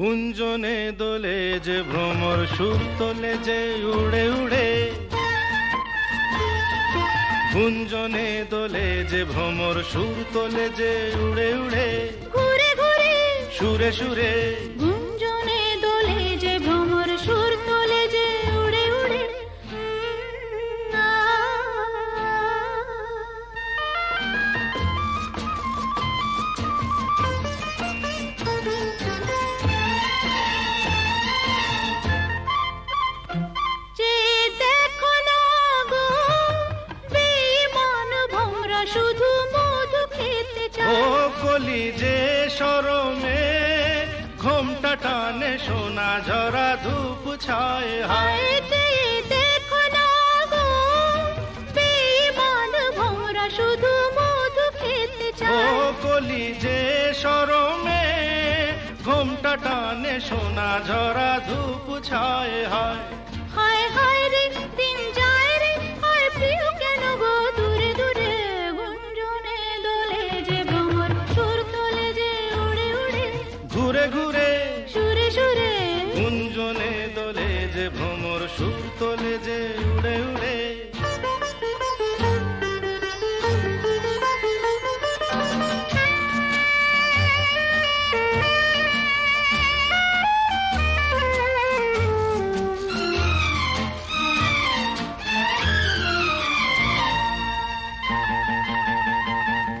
গুঞ্জনে দোলে যে ভ্রমর সুর তোলে যে উড়ে উড়ে। গুঞ্জনে দোলে যে ভ্রমর সুর তোলে যে উড়ে উড়ে। ঘুরে ঘুরে। সুরে সুরে। ভমরা শুধু মধু খেতে ও চায় কলি যে সরমে ঘোমটা টানে সোনা ঝরা ধূপ ছায় হায়। দেখো না গো বেঈমান ভমরা শুধু মধু খেতে ও কলি যে সরমে ঘোমটা টানে সোনা ঝরা ধূপ ছায় হায়। হায় হায় যে ভ্রমর সুর তোলে যে উড়ে উড়ে।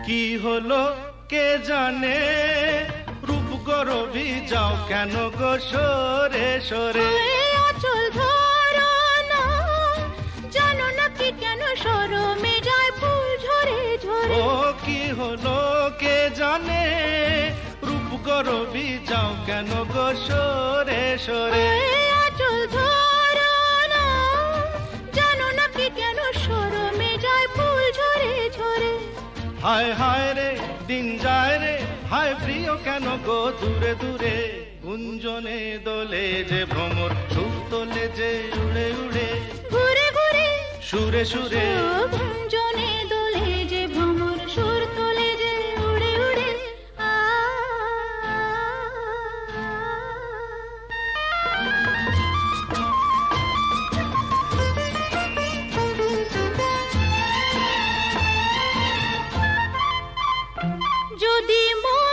কি হলো কে জানে? রূপ গরবি যাও কেন গো সরে সরে। কে জানে? রূপ গরবি যাও কেন গো? সরে সরে। হায় ধরো না জানো না কি কেন সরমে যায় ফুল ঝরে ঝরে? হায় হায় রে দিন যায় রে হায় প্রিয় কেন গো? দূরে দূরে। গুঞ্জনে দোলে যে ভ্রমর সুর তোলে যে উড়ে উড়ে। ঘুরে ঘুরে। সুরে সুরে। গুঞ্জনে যদি মন